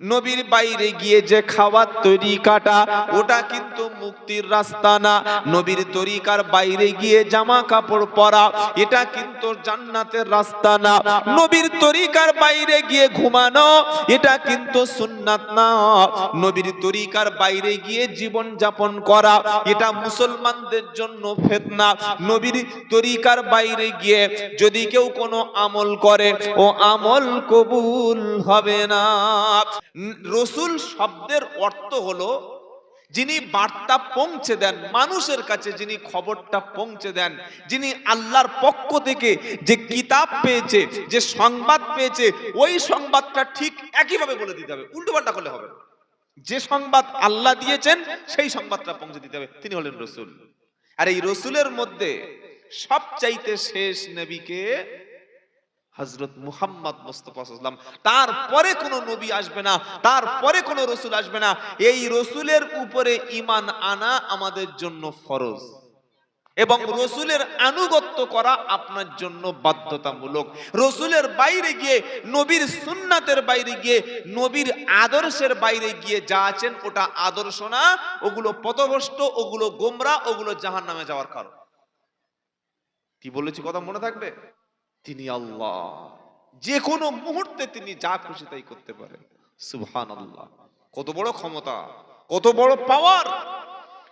নবীর বাইরে গিয়ে যে খাবার তরিকাটা ওটা কিন্তু মুক্তির রাস্তা না। নবীর তরিকার বাইরে গিয়ে জামা কাপড় পরা, এটা কিন্তু জান্নাতের রাস্তা না। নবীর তরিকার বাইরে গিয়ে ঘুমানো, এটা কিন্তু সুন্নাত না। নবীর তরিকার বাইরে গিয়ে জীবন যাপন করা, এটা মুসলমানদের জন্য ফেতনা। নবীর তরিকার বাইরে গিয়ে যদি কেউ কোনো আমল করে, ও আমল কবুল হবে না। রসুল শব্দের অর্থ হলো, যিনি বার্তা পৌঁছে দেন, মানুষের কাছে যিনি খবরটা পৌঁছে দেন, যিনি আল্লাহর পক্ষ থেকে যে কিতাব পেয়েছে, যে সংবাদ পেয়েছে, ওই সংবাদটা ঠিক একইভাবে বলে দিতে হবে, উল্টো পাল্টা করলে হবে যে সংবাদ আল্লাহ দিয়েছেন, সেই সংবাদটা পৌঁছে দিতে হবে, তিনি হলেন রসুল। আর এই রসুলের মধ্যে সবচাইতে শেষ নবীকে হজরত মুহাম্মদ মুস্তফা তারপরে কোনো নবী আসবে না, তারপরে কোনো রসুল আসবে না। এই রসুলের উপরে ইমান আনা আমাদের জন্য ফরজ। এবং রসুলের আনুগত্য করা আপনার জন্য বাধ্যতামূলক। রসুলের বাইরে গিয়ে, নবীর সুন্নাতের বাইরে গিয়ে, নবীর আদর্শের বাইরে গিয়ে যা আছেন, ওটা আদর্শ না, ওগুলো পথভ্রষ্ট, ওগুলো গোমরা, ওগুলো জাহান নামে যাওয়ার কারণ। কি বলেছি কথা মনে থাকবে? তিনি আল্লাহ। যে কোনো মুহূর্তে তিনি যা খুশি তাই করতে পারেন। সুবহান আল্লাহ কত বড় ক্ষমতা, কত বড় পাওয়ার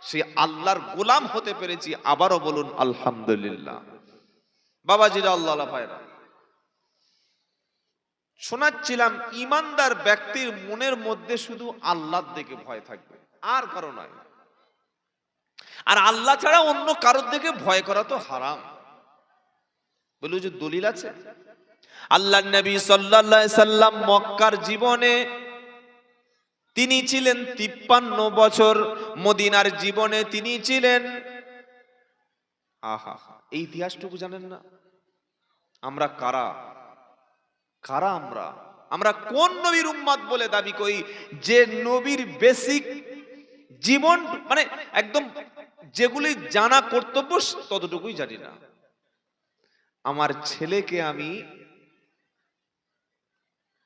সে আল্লাহর গোলাম হতে পেরেছি, আবারও বলুন, আলহামদুলিল্লাহ। বাবাজিরা আল্লাহ আল্লাহ ভাইরা, শোনাচ্ছিলাম, ইমানদার ব্যক্তির মনের মধ্যে শুধু আল্লাহর দিকে ভয় থাকবে, আর কারও নয়। আর আল্লাহ ছাড়া অন্য কারোর দিকে ভয় করা তো হারাম। বলে যে দলিল আছে? আল্লাহ নবী সাল্লাল্লাহু সাল্লাম মক্কার জীবনে তিনি ছিলেন তিপ্পান্ন বছর, মদিনার জীবনে তিনি ছিলেন। আহা, এই ইতিহাসটুকু জানেন না? আমরা কারা? কারা আমরা? আমরা কোন নবীর উম্মাদ বলে দাবি করি? যে নবীর বেসিক জীবন মানে একদম যেগুলি জানা কর্তব্য, ততটুকুই জানি না। আমার ছেলেকে আমি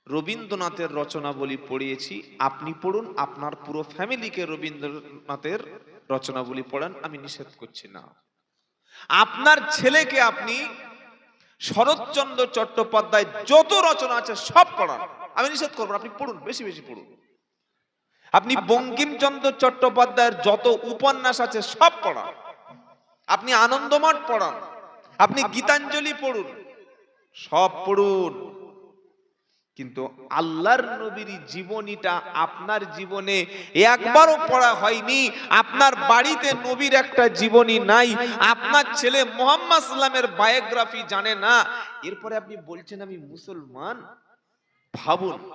রবীন্দ্রনাথের রচনাবলী পড়িয়েছি। আপনি পড়ুন, আপনার পুরো ফ্যামিলিকে রবীন্দ্রনাথের রচনাবলী পড়ান, আমি নিষেধ করছি না। আপনার ছেলেকে আপনি শরৎচন্দ্র চট্টোপাধ্যায় যত রচনা আছে সব পড়ান। আমি নিষেধ করব আপনি পড়ুন, বেশি বেশি পড়ুন। আপনি বঙ্কিমচন্দ্র চট্টোপাধ্যায়ের যত উপন্যাস আছে সব পড়ান। আপনি আনন্দমঠ পড়ান। আপনি গীতাঞ্জলি পড়ুন সব পড়ুন। কিন্তু আল্লাহর নবীর জীবনীটা আপনার জীবনে একবারও পড়া হয়নি। আপনার বাড়িতে নবীর একটা জীবনী নাই। আপনার ছেলে মোহাম্মদ সাল্লামের বায়োগ্রাফি জানে না। এরপরে আপনি বলছেন আমি মুসলমান? ভাবুন।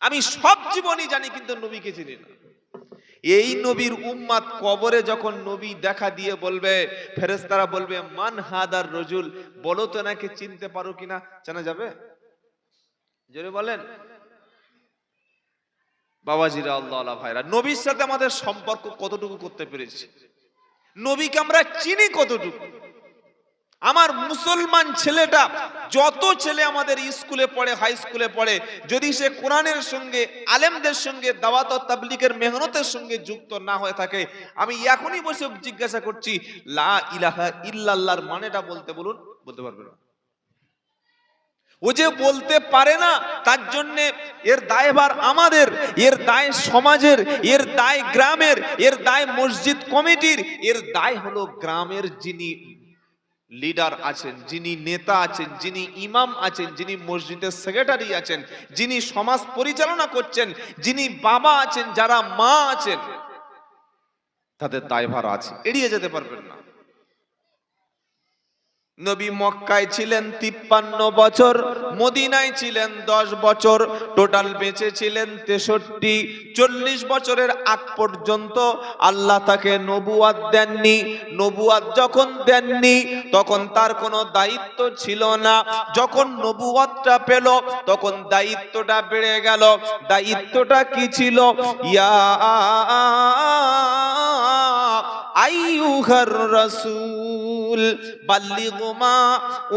আমি সব জীবনী জানি কিন্তু নবীকে চিনি না। এই নবীর উম্মাদ কবরে যখন নবী দেখা দিয়ে বলবে ফেরেস্তারা বলবে, মান হাদার রজুল? বলো তো নাকি চিনতে পারো কিনা? জানা যাবে? জোরে বলেন। বাবাজিরা আল্লাহ আল্লাহ ভাইরা, নবীর সাথে আমাদের সম্পর্ক কতটুকু করতে পেরেছি? নবীকে আমরা চিনি কতটুকু? আমার মুসলমান ছেলেটা, যত ছেলে আমাদের স্কুলে পড়ে হাই স্কুলে পড়ে, যদি সে কোরআনের সঙ্গে, আলেমদের সঙ্গে, দাওয়াত ও তাবলিগের মেহনতের সঙ্গে যুক্ত না হয়ে থাকে, আমি এখনই বসে জিজ্ঞাসা করছি, লা ইলাহা ইল্লাল্লাহর মানেটা বলতে বলুন? বলতে পারবে না। ও যে বলতে পারে না, তার জন্য এর দায়ভার আমাদের, এর দায় সমাজের, এর দায় গ্রামের, এর দায় মসজিদ কমিটির, এর দায় হলো গ্রামের যিনি লিডার আছেন, যিনি নেতা আছেন, যিনি ইমাম আছেন, যিনি মসজিদের সেক্রেটারি আছেন, যিনি সমাজ পরিচালনা করছেন, যিনি বাবা আছেন, যারা মা আছেন, তাদের দায়ভার আছে, এড়িয়ে যেতে পারবেন না। নবী মক্কায় ছিলেন তিপ্পান্ন বছর, মদিনায় ছিলেন দশ বছর, টোটাল বেঁচে ছিলেন তেষট্টি, চল্লিশ বছরের আগ পর্যন্ত আল্লাহ তাকে নবুয়াদ দেননি। নবুয়াদ যখন দেননি, তখন তার কোনো দায়িত্ব ছিল না। যখন নবুয়াদটা পেল, তখন দায়িত্বটা বেড়ে গেল। দায়িত্বটা কি ছিল? ইয়া আইয়ুহার রাসূল বাল্লিগ মা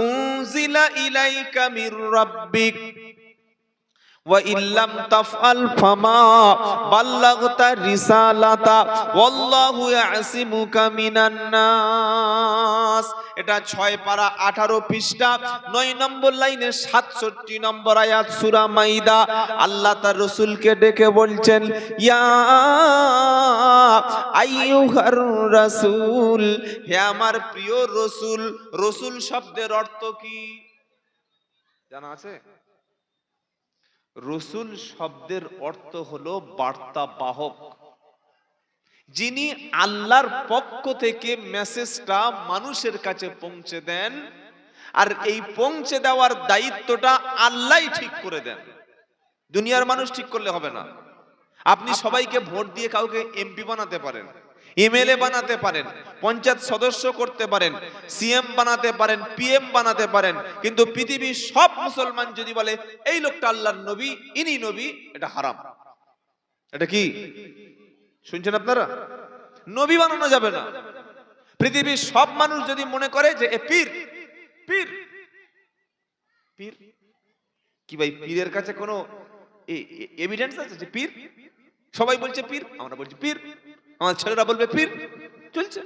উনজিলা ইলাইকা মির রাব্বিক। وإن لم تفعل فما بلغت رسالة والله يعصمك من الناس এটা ছয় পারা আঠারো পৃষ্ঠা নয় নম্বর লাইনে সাতষট্টি নম্বর আয়াত সুরা মাইদা আল্লাহ তার রসুলকে ডেকে বলছেন ইয়া আইয়ুহার রাসূল হে আমার প্রিয় রসুল রসুল শব্দের অর্থ কি জানা আছে রসুল শব্দের অর্থ হলো বার্তা বাহক যিনি আল্লাহর পক্ষ থেকে মেসেজটা মানুষের কাছে পৌঁছে দেন, আর এই পৌঁছে দেওয়ার দায়িত্বটা আল্লাহ ঠিক করে দেন। দুনিয়ার মানুষ ঠিক করলে হবে না। আপনি সবাইকে ভোট দিয়ে কাউকে এমপি বানাতে পারেন। এমএলএ বানাতে পারেন, পঞ্চায়েত সদস্য করতে পারেন সিএম বানাতে পারেন পিএম বানাতে পারেন, কিন্তু পৃথিবীর সব মুসলমান যদি বলে, এই লোকটা আল্লাহর নবী, ইনি নবী, এটা হারাম। এটা কি? শুনছেন আপনারা? নবী বানানো যাবে না। পৃথিবীর সব মানুষ যদি মনে করে যে, এ পীর পীর পীর। কি ভাই, পীরের কাছে কোনো এভিডেন্স আছে যে, পীর? সবাই বলছে, পীর। আমরা বলছি, পীর। আমার ছেলেরা বলবে, পীর, চলছে।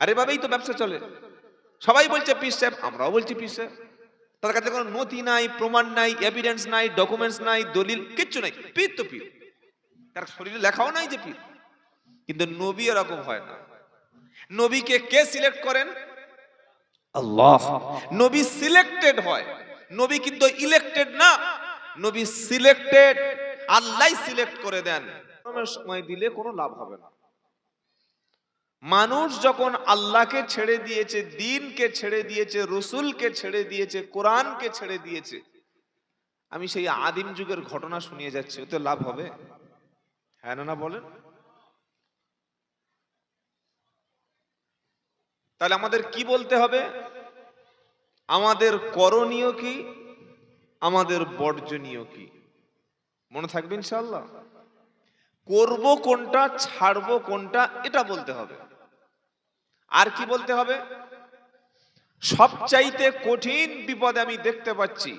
আর এভাবেই তো ব্যবসা চলে। সবাই বলছে, পীর সাহেব, আমরাও বলছি পীর সাহেব। তার কাছে কোনো নথি নাই, প্রমাণ নাই এভিডেন্স নাই ডকুমেন্টস নাই, দলিল, কিচ্ছু নাই। পীর তো পীর। তার শরীরে লেখাও নাই যে পীর। কিন্তু নবী এরকম হয় না। নবীকে কে সিলেক্ট করেন? আল্লাহ। নবী সিলেক্টেড হয়। নবী কিন্তু ইলেক্টেড না। নবী সিলেক্টেড আল্লাহ সিলেক্ট করে দেন। সময় দিলে কোনো লাভ হবে না। মানুষ যখন আল্লাহকে ছেড়ে দিয়েছে, দিনকে ছেড়ে দিয়েছে, রসুলকে ছেড়ে দিয়েছে, কোরআনকে ছেড়ে দিয়েছে, আমি সেই আদিম যুগের ঘটনা শুনিয়ে যাচ্ছি ওতে লাভ হবে? হ্যাঁ না বলেন। তাহলে আমাদের কি বলতে হবে? আমাদের করণীয় কি? আমাদের বর্জনীয় কি? মনে থাকবে ইনশাল্লাহ করব কোনটা, ছাড়বো কোনটা, এটা বলতে হবে। আর কি বলতে হবে? সবচাইতে কঠিন বিপদে আমি দেখতে পাচ্ছি।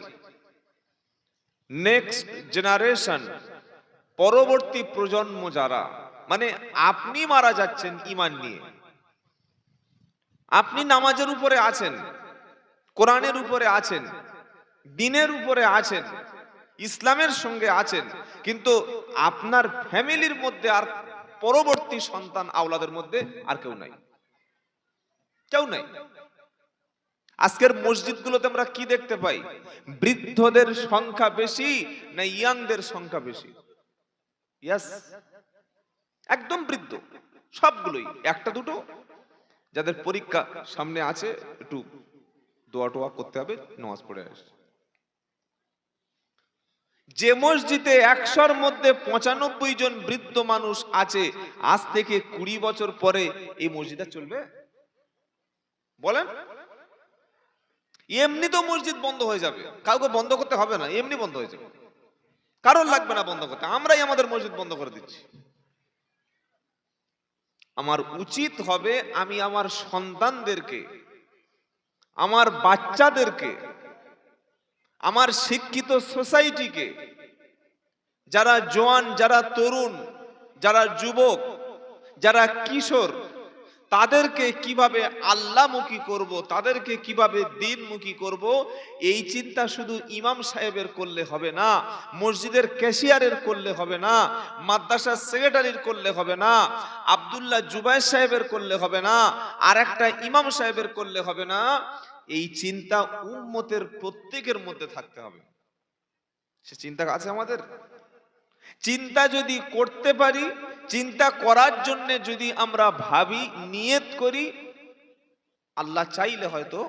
নেক্সট জেনারেশন পরবর্তী প্রজন্ম যারা মানে আপনি মারা যাচ্ছেন ইমান নিয়ে। আপনি নামাজের উপরে আছেন, কোরআনের উপরে আছেন, দিনের উপরে আছেন, ইসলামের সঙ্গে আছেন, কিন্তু আপনার ফ্যামিলির মধ্যে আর পরবর্তী সন্তান, আওলাদের মধ্যে আর কেউ নাই। কেউ নাই। আজকের মসজিদগুলোতে আমরা কি দেখতে পাই? বৃদ্ধদের সংখ্যা বেশি না ইয়াংদের সংখ্যা বেশি? ইয়াস একদম বৃদ্ধ। সবগুলোই। একটা, দুটো। যাদের পরীক্ষা সামনে আছে, একটু দোয়া টোয়া করতে হবে, নামাজ পড়ে আসে যে মসজিদে একশোর মধ্যে পঁচানব্বই জন বৃদ্ধ মানুষ আছে, আজ থেকে কুড়ি বছর পরে এই মসজিদটা চলবে? বলেন? এমনি তো মসজিদ বন্ধ হয়ে যাবে। কাউকে বন্ধ করতে হবে না, এমনি বন্ধ হয়ে যাবে। কারণ লাগবে না বন্ধ করতে, আমরাই আমাদের মসজিদ বন্ধ করে দিচ্ছি। আমার উচিত হবে আমি আমার সন্তানদেরকে, আমার বাচ্চাদেরকে, আমার শিক্ষিত সোসাইটিকে, যারা জোয়ান, যারা তরুণ, যারা যুবক, যারা কিশোর তাদেরকে কীভাবে আল্লাহমুখী করব, তাদেরকে কীভাবে দিনমুখী করব, এই চিন্তা শুধু ইমাম সাহেবের করলে হবে না, মসজিদের ক্যাশিয়ারের করলে হবে না, মাদ্রাসার সেক্রেটারির করলে হবে না, আবদুল্লাহ জুবাই সাহেবের করলে হবে না, আর একটা ইমাম সাহেবের করলে হবে না, এই চিন্তা উম্মতের প্রত্যেকের মধ্যে থাকতে হবে। সে চিন্তা আছে আমাদের? চিন্তা যদি করতে পারি চিন্তা করার জন্য যদি আমরা ভাবি, নিয়ত করি, আল্লাহ চাইলে হয়তো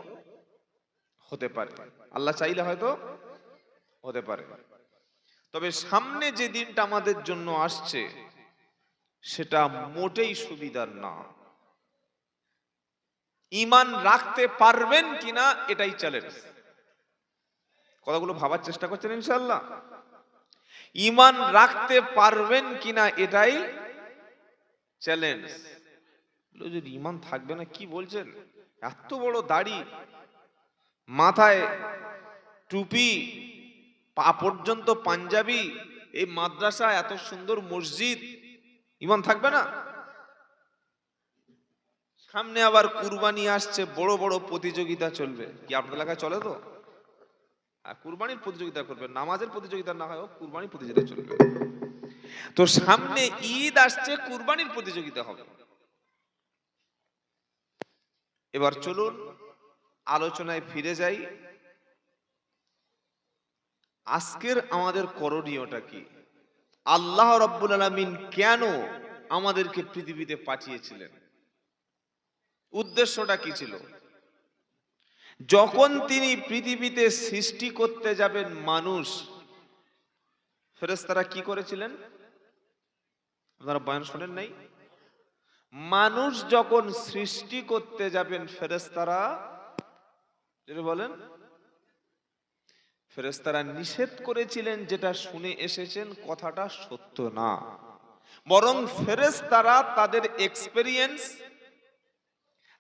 হতে পারে। আল্লাহ চাইলে হয়তো হতে পারে। তবে সামনে যে দিনটা আমাদের জন্য আসছে, সেটা মোটেই সুবিধার না। ইমান রাখতে পারবেন কিনা, এটাই চ্যালেঞ্জ কথাগুলো ভাবার চেষ্টা করছেন ইনশাল্লাহ ইমান রাখতে পারবেন কিনা, এটাই চ্যালেঞ্জ যদি ইমান থাকবে না কি বলছেন? এত বড় দাড়ি মাথায় টুপি পা পর্যন্ত পাঞ্জাবি এই মাদ্রাসা এত সুন্দর মসজিদ ইমান থাকবে না? সামনে আবার কুরবানি আসছে বড় বড় প্রতিযোগিতা চলবে। কি আপনার এলাকায় চলে তো? হ্যাঁ, কুরবানির প্রতিযোগিতা করবে নামাজের প্রতিযোগিতা না হয় কুরবানির প্রতিযোগিতা চলবে। তো সামনে ঈদ আসছে, কুরবানির প্রতিযোগিতা হবে। এবার চলুন, আলোচনায় ফিরে যাই। আজকের আমাদের করণীয়টা কি? আল্লাহ রব্বুল আলমিন কেন আমাদেরকে পৃথিবীতে পাঠিয়েছিলেন? উদ্দেশ্যটা কি ছিল? যখন তিনি পৃথিবীতে সৃষ্টি করতে যাবেন মানুষ ফেরেস্তারা কি করেছিলেন? আপনারা বয়ান শোনেন নাই? মানুষ যখন সৃষ্টি করতে যাবেন ফেরেস্তারা বলেন ফেরেস্তারা নিষেধ করেছিলেন যেটা শুনে এসেছেন কথাটা সত্য না। বরং ফেরেস্তারা তাদের এক্সপেরিয়েন্স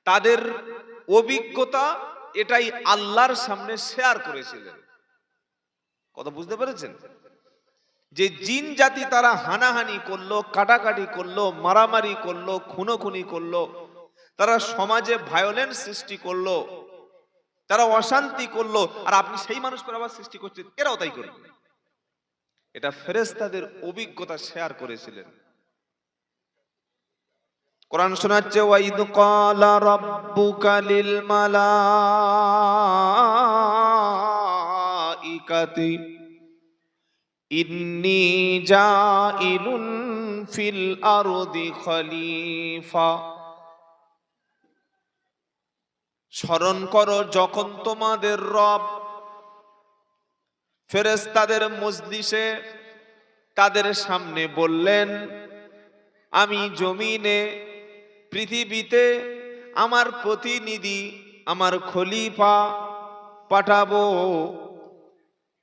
তাদের অভিজ্ঞতা, এটাই আল্লাহর সামনে শেয়ার করেছিলেন। কথা বুঝতে পেরেছেন? যে জিন জাতি তারা হানাহানি করল, কাটাকাটি করল, মারামারি করল, খুনোখুনি করল, তারা সমাজে ভায়োলেন্স সৃষ্টি করল, তারা অশান্তি করল, আর আপনি সেই মানুষ করে আবার সৃষ্টি করছেন, এরাও তাই করবে। এটা ফেরেস্তাদের অভিজ্ঞতা শেয়ার করেছিলেন। কোরআন শোনাচ্ছে, ওয়াইদ ক্বালা রাব্বুকা লিল মালাইকাতি ইন্নী জাইলুন ফিল আরদি খলিফা। স্মরণ করো, যখন তোমাদের রব ফেরেশতাদের মজলিসে তাদের সামনে বললেন, আমি জমিনে, পৃথিবীতে আমার প্রতিনিধি, আমার খলিফা পাঠাবো।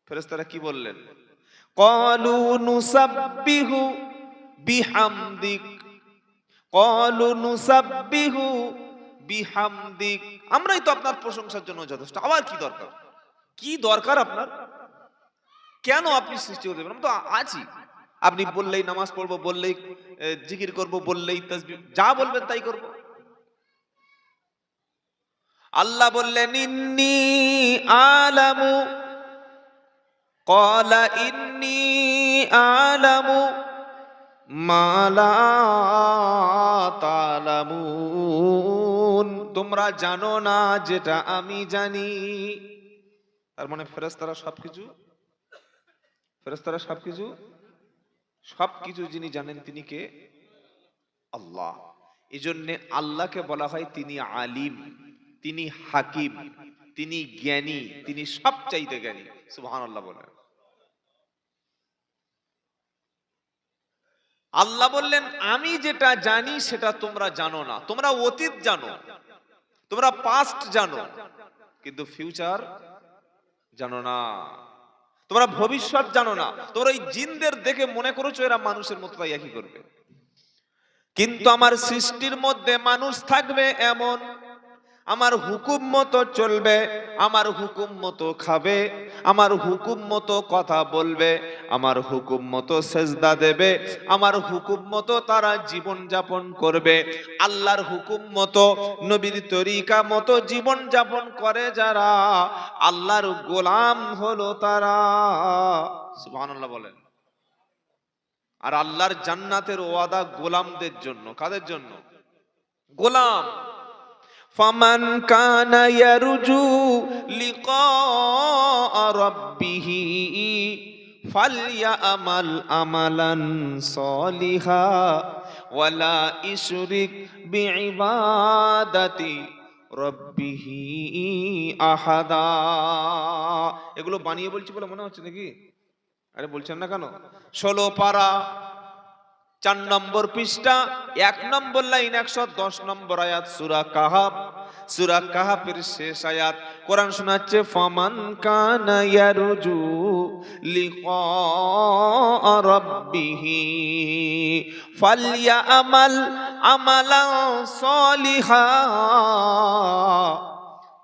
ফেরেশতারা কি বললেন? কলু নুসাব্বিহু বিহামদিক কলু নুসাব্বিহু বিহামদিক আমরাই তো আপনার প্রশংসার জন্য যথেষ্ট। আবার কি দরকার? কি দরকার আপনার? কেন আপনি সৃষ্টি করতে পারেন? তো আছি। আপনি বললেই নামাজ পড়ব, বললেই জিকির করব, বললেই যা বলবেন তাই করব। আল্লাহ বললেন, ইন্নি আলামু قال إني أعلم ما لا تعلمون তোমরা জানো না যেটা আমি জানি তার মানে ফেরেশতারা সবকিছু ফেরেশতারা সবকিছু সবকিছু যিনি জানেন তিনি কে আল্লাহ এই জন্য আল্লাহকে বলা হয় তিনি আলিম তিনি হাকিম তিনি জ্ঞানী তিনি সব চাইতে জ্ঞানী সুবহানাল্লাহ বলেন আল্লাহ বললেন, আমি যেটা জানি সেটা তোমরা জানো না। তোমরা অতীত জানো, তোমরা পাস্ট জানো, কিন্তু ফিউচার জানো না। তোমরা ভবিষ্যৎ জানো না। তোমরা এই জিনদের দেখে মনে করেছ এরা মানুষের মতো, তাই একই করবে। কিন্তু আমার সৃষ্টির মধ্যে মানুষ থাকবে এমন আমার হুকুম মতো চলবে, আমার হুকুম মতো খাবে, আমার হুকুম মতো কথা বলবে, আমার হুকুম মতো সেজদা দেবে, আমার হুকুম মতো তারা জীবন যাপন করবে। আল্লাহর হুকুম মতো, নবীর তরিকা মতো জীবন যাপন করে যারা, আল্লাহর গোলাম হলো তারা। সুবহানাল্লাহ বলেন। আর আল্লাহর জান্নাতের ওয়াদা গোলামদের জন্য, কাদের জন্য? গোলাম। فمن كان يرجو لقاء ربه فليعمل عملا صالحا ولا يشرك بعبادة ربه أحدا এগুলো বানিয়ে বলছি বলে মনে হচ্ছে নাকি আরে বলছেন না কেন ষোলো পারা চার নম্বর পৃষ্ঠা, এক নম্বর লাইন, একশো দশ নম্বর আয়াত, সুরা কাহাব সুরা কাহাবের শেষ আয়াত, কোরআন শোনাচ্ছে, ফামান কানা ইয়ারজু রাব্বিহি ফালইয়ামাল আমালান সলিহা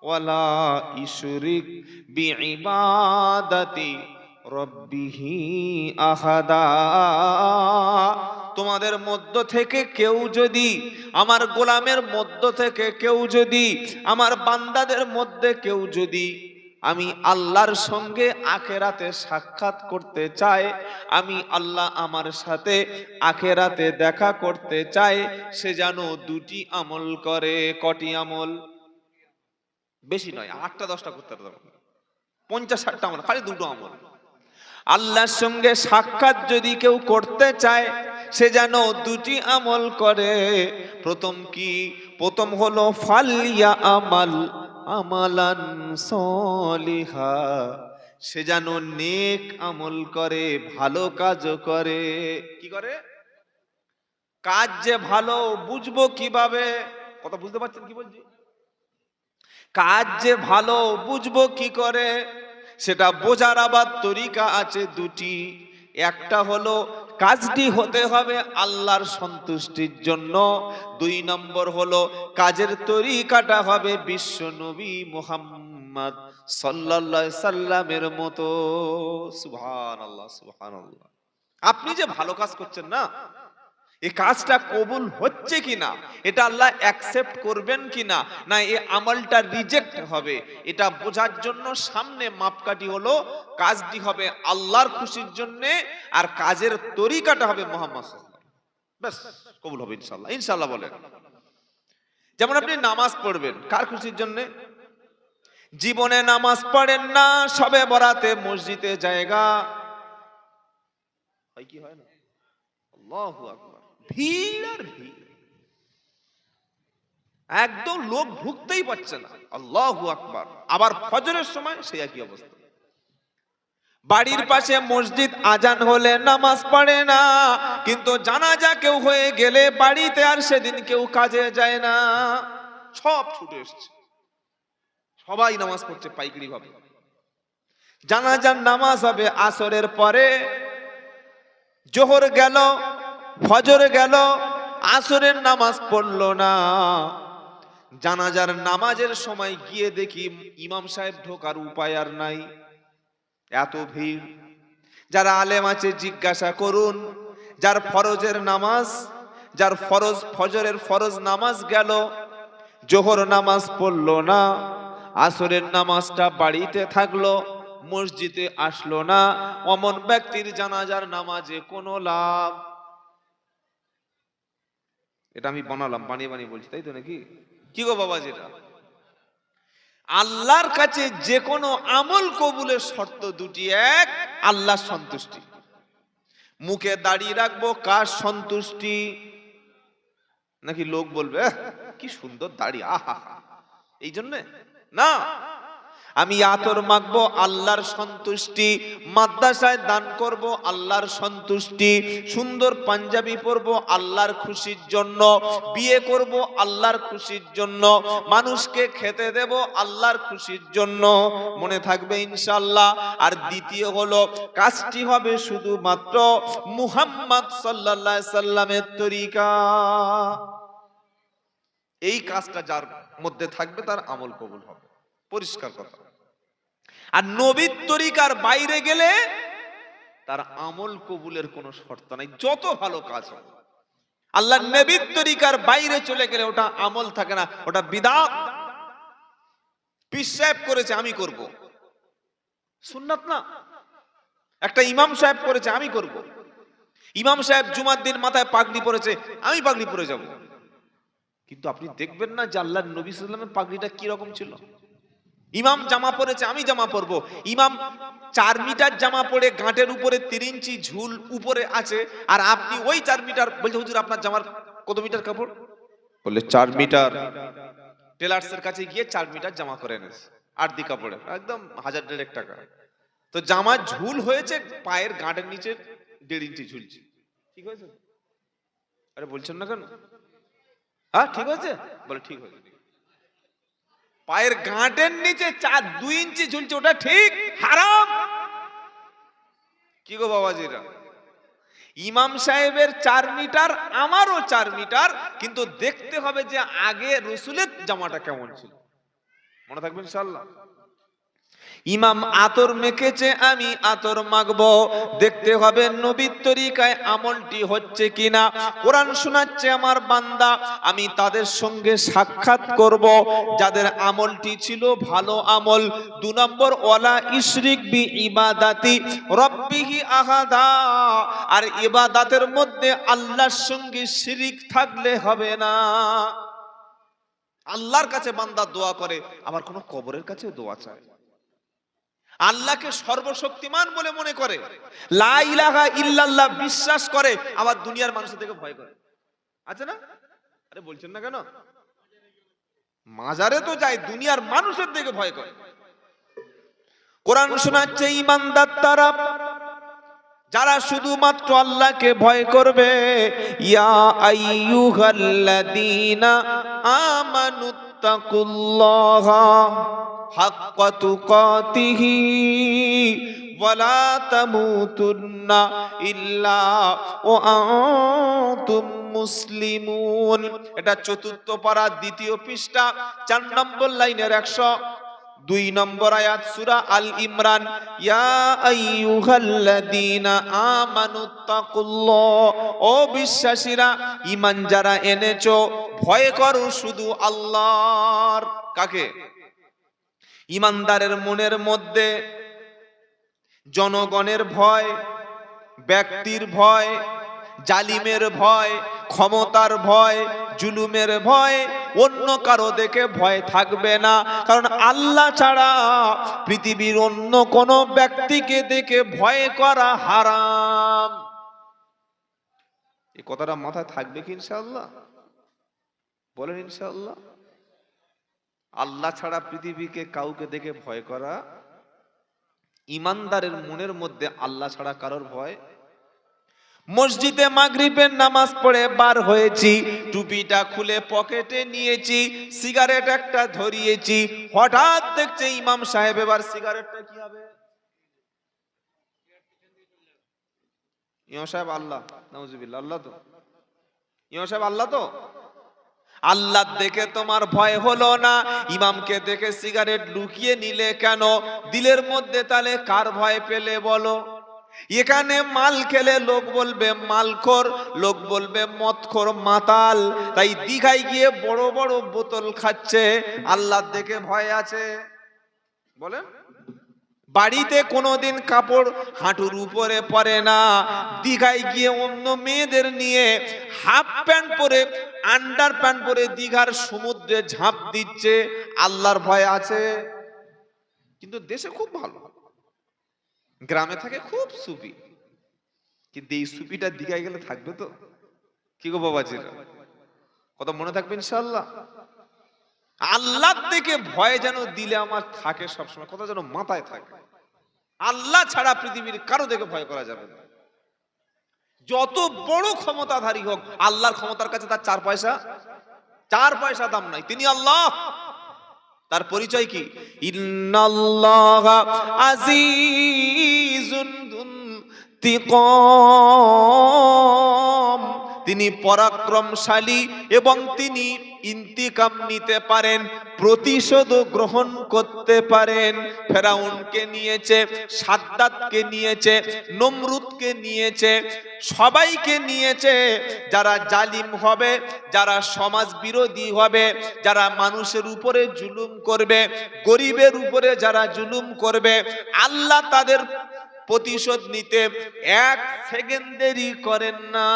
ওয়ালা ইশরিক বিইবাদাতি রব্বিহি আহাদা। তোমাদের মধ্য থেকে কেউ যদি, আমার গোলামের মধ্য থেকে কেউ যদি, আমার বান্দাদের মধ্যে কেউ যদি আমি আল্লাহর সঙ্গে আখেরাতে সাক্ষাৎ করতে চায় আমি আল্লাহ আমার সাথে আখেরাতে দেখা করতে চায় সে যেন দুটি আমল করে। কটি আমল? বেশি নয়, আটটা দশটা করতে পারবে। পঞ্চাশ ষাটটা আমল, খালি দুটো আমল। আল্লাহর সঙ্গে সাক্ষাৎ যদি কেউ করতে চায় সে যেন দুটি আমল করে। প্রথম কি? প্রথম হলো, ফালিয়া আমাল আমালান সলিহা। সে যেন নেক আমল করে, ভালো কাজও করে। কি করে? কাজ যে ভালো, বুঝব কীভাবে? কথা বুঝতে পারছেন কি বলছি? কাজ যে ভালো, বুঝব কি করে? সেটা বোঝার আবার তরিকা আছে দুটি। একটা হলো কাজটি হতে হবে আল্লাহর সন্তুষ্টির জন্য। দুই নম্বর হলো, কাজের তরিকাটা হবে বিশ্ব নবী মুহাম্মদ সাল্লামের মতো। সুবহানাল্লাহ সুবহানাল্লাহ। আপনি যে ভালো কাজ করছেন না এই কাজটা কবুল হচ্ছে কিনা? এটা আল্লাহ অ্যাকসেপ্ট করবেন কিনা? না এই আমলটা রিজেক্ট হবে? এটা বোঝার জন্য সামনে মাপকাঠি হলো, কাজটি হবে আল্লাহর খুশির জন্য আর কাজের তরিকাটা হবে মোহাম্মদ ব্যাস, কবুল হবে ইনশাল্লাহ ইনশাল্লাহ বলেন। যেমন আপনি নামাজ পড়বেন, কার খুশির জন্য? জীবনে নামাজ পড়েন না, সবে বরাতে মসজিদে জায়গা। হয় কি হয় না? ভিড় আর একদম লোক ঢুকতেই পারছে না। আল্লাহ আকবার। আবার ফজরের সময় সেই একই অবস্থা। বাড়ির পাশে মসজিদ আজান হলে নামাজ পড়ে না, কিন্তু জানাজা কেউ হয়ে গেলে বাড়িতে আর সেদিন কেউ কাজে যায় না। সব ছুটে এসছে। সবাই নামাজ পড়ছে পাইকারি ভাবে। জানাজার নামাজ হবে আসরের পরে। জোহর গেল ফজর গেল, আসরের নামাজ পড়ল না। জানাজার নামাজের সময় গিয়ে দেখি ইমাম সাহেব ঢোকার উপায় আর নাই। এত ভিড়। যারা আলেম আছে, জিজ্ঞাসা করুন, যার ফরজের নামাজ, যার ফরজ ফজরের ফরজ নামাজ গেল, জোহর নামাজ পড়ল না, আসরের নামাজটা বাড়িতে থাকল, মসজিদে আসলো না, অমন ব্যক্তির জানাজার নামাজে কোনো লাভ এটা আমি বানালাম, বানিয়ে বানিয়ে বলছি, তাই তো নাকি? কি গো বাবা যেটা? আল্লাহর কাছে যে কোনো আমল কবুলের শর্ত দুটি, এক, আল্লাহর সন্তুষ্টি। মুখে দাঁড়িয়ে রাখব, কার সন্তুষ্টি? নাকি লোক বলবে কি সুন্দর দাড়ি, আহা এই জন্যে না আমি আতর মাখবো, আল্লাহর সন্তুষ্টি। মাদ্রাসায় দান করব, আল্লাহর সন্তুষ্টি। সুন্দর পাঞ্জাবি পরবো, আল্লাহর খুশির জন্য। বিয়ে করব, আল্লাহর খুশির জন্য। মানুষকে খেতে দেব, আল্লাহর খুশির জন্য। মনে থাকবে ইনশাল্লাহ আর দ্বিতীয় হলো, কাজটি হবে শুধুমাত্র মুহাম্মদ আলাইহি সাল্লামের তরিকা। এই কাজটা যার মধ্যে থাকবে, তার আমল কবুল হবে। পরিষ্কার কথা। আর নবীর তরিকার বাইরে গেলে তার আমল কবুলের কোনো শর্ত নাই, যত ভালো কাজ হবে আল্লাহ নবীর তরিকার বাইরে চলে গেলে ওটা আমল থাকে না, ওটা বিদাত। পিস করেছে, আমি করব। সুন্নাত না। একটা ইমাম সাহেব করেছে, আমি করব। ইমাম সাহেব জুমার দিন মাথায় পাগড়ি পরেছে, আমি পাগড়ি পরে যাব। কিন্তু আপনি দেখবেন না যে আল্লাহ নবী সাল্লামের পাগড়িটা কি রকম ছিল? ইমাম জামা পরেছে, আমি জামা পরবো। ইমাম চার মিটার জামা পরে গাঁটের উপরে তিন ইঞ্চি ঝুল উপরে আছে, আর আপনি ওই চার মিটার, বলছে, হুজুর, আপনার জামার কত মিটার কাপড়? বললে, চার মিটার। টেলার্স এর কাছে গিয়ে চার মিটার জামা করে এনেছে দি কাপড়ে, একদম হাজার দেড়েক টাকা। তো জামা ঝুল হয়েছে, পায়ের গাঁটের নিচে দেড় ইঞ্চি ঝুলছে। ঠিক হয়েছে? আরে, বলছেন না কেন? হ্যাঁ ঠিক হয়েছে? বলে, ঠিক হয়েছে। পায়ের গাঁটের নিচে চার দুই ইঞ্চি ঝুলছে, ওটা ঠিক হারাম। কি গো বাবাজিরা? ইমাম সাহেবের চার মিটার, আমারও চার মিটার, কিন্তু দেখতে হবে যে আগে রসুলের জামাটা কেমন ছিল। মনে থাকবেন ইনশাল্লাহ ইমাম আতর মেখেছে, আমি আতর মাখবো। দেখতে হবে নবীর তরিকায় আমলটি হচ্ছে কিনা। কোরআন শোনাচ্ছে আমার বান্দা, আমি তাদের সঙ্গে সাক্ষাৎ করব। যাদের আমলটি ছিল ভালো আমল, দু নম্বর, ওয়ালা ইশরিক বি ইবাদাতি, রব্বিহি আহাদা। আর ইবাদাতের মধ্যে আল্লাহর সঙ্গে শিরিক থাকলে হবে না। আল্লাহর কাছে বান্দা দোয়া করে, আমার কোনো কবরের কাছে দোয়া চায় আল্লাহকে সর্বশক্তিমান বলে মনে করে। লা ইলাহা ইল্লাল্লাহ বিশ্বাস করে, আবার দুনিয়ার মানুষের থেকে ভয় করে। আছে না? আরে বলছেন না কেন? মাজারে তো যায়, দুনিয়ার মানুষের থেকে ভয় করে। কোরআন শোনাচ্ছে, ইমানদার তারা, যারা শুধুমাত্র আল্লাহকে ভয় করবে, ইয়া আইয়ুহাল্লাযীনা তুকাতিহি ওয়ালা তামুতুন্না ইল্লা ওয়া আনতুম মুসলিমুন। এটা চতুর্থ পারা দ্বিতীয় পৃষ্ঠা, চার নম্বর লাইনের একশো। দুই নম্বর আয়াত সূরা আল ইমরান, ইয়া আইয়ুহাল্লাযীনা আমানুত্তাকুল্লাহ ও বিশ্বাসীরা, ঈমান যারা এনেছো, ভয় করো শুধু আল্লাহর। কাকে? ঈমানদারের মনের মধ্যে জনগণের ভয়, ব্যক্তির ভয়, জালিমের ভয়, ক্ষমতার ভয়, জুলুমের ভয়, অন্য কারও দেখে ভয় থাকবে না। কারণ আল্লাহ ছাড়া পৃথিবীর অন্য কোনো ব্যক্তিকে দেখে ভয় করা হারাম। এই কথাটা মাথায় থাকবে কি ইনশাআল্লাহ? বলেন ইনশাআল্লাহ। আল্লাহ ছাড়া পৃথিবীকে কাউকে দেখে ভয় করা, ইমানদারের মনের মধ্যে আল্লাহ ছাড়া কারোর ভয়? মসজিদে মাগরিবের নামাজ পড়ে বার হয়েছি, টুপিটা খুলে পকেটে নিয়েছি, সিগারেট একটা ধরিয়েছি, হঠাৎ দেখছে ইমাম সাহেব এবার সিগারেটটা কি হবে? ইমাম সাহেব, আল্লাহ, নাউজুবিল্লাহ, আল্লাহ তো। ইমাম সাহেব, আল্লাহ তো? আল্লাহ দেখে তোমার ভয় হলো না। ইমামকে দেখে সিগারেট লুকিয়ে নিলে কেন? দিলের মধ্যে তাহলে কার ভয় পেলে বলো? এখানে মাল খেলে লোক বলবে মালখোর, লোক বলবে মদখোর, মাতাল। তাই দীঘায় গিয়ে বড় বড় বোতল খাচ্ছে, আল্লাহ দেখে ভয় আছে। বলেন। বাড়িতে কোনোদিন কাপড় হাঁটুর উপরে পরে না। দীঘায় গিয়ে অন্য মেয়েদের নিয়ে হাফ প্যান্ট পরে, আন্ডার প্যান্ট পরে দীঘার সমুদ্রে ঝাঁপ দিচ্ছে। আল্লাহর ভয় আছে। কিন্তু দেশে খুব ভালো। গ্রামে থাকে খুব সুপি কিন্তু এই সুপিটা দীঘায় গেলে থাকবে তো? কি গো বাবাজিরা? কথা মনে থাকবে ইনশাল্লাহ আল্লাহ থেকে ভয় যেন দিলে আমার থাকে সবসময়, কথা যেন মাথায় থাকে। আল্লাহ ছাড়া পৃথিবীর কারও দেখে ভয় করা যাবে না। যত বড় ক্ষমতাধারী হোক, আল্লাহর ক্ষমতার কাছে তার চার পয়সা চার পয়সা দাম নাই, তিনি আল্লাহ। তার পরিচয় কি? তিনি পরাক্রমশালী এবং তিনি ইন্তিকাম নিতে পারেন প্রতিশোধ গ্রহণ করতে পারেন। ফেরাউনকে নিয়েছে, সাদ্দাতকে নিয়েছে, নমরুদকে নিয়েছে, সবাইকে নিয়েছে। যারা জালিম হবে, যারা সমাজ বিরোধী হবে, যারা মানুষের উপরে জুলুম করবে, গরিবের উপরে যারা জুলুম করবে, আল্লাহ তাদের প্রতিশোধ নিতে এক সেকেন্ডেরই করেন না।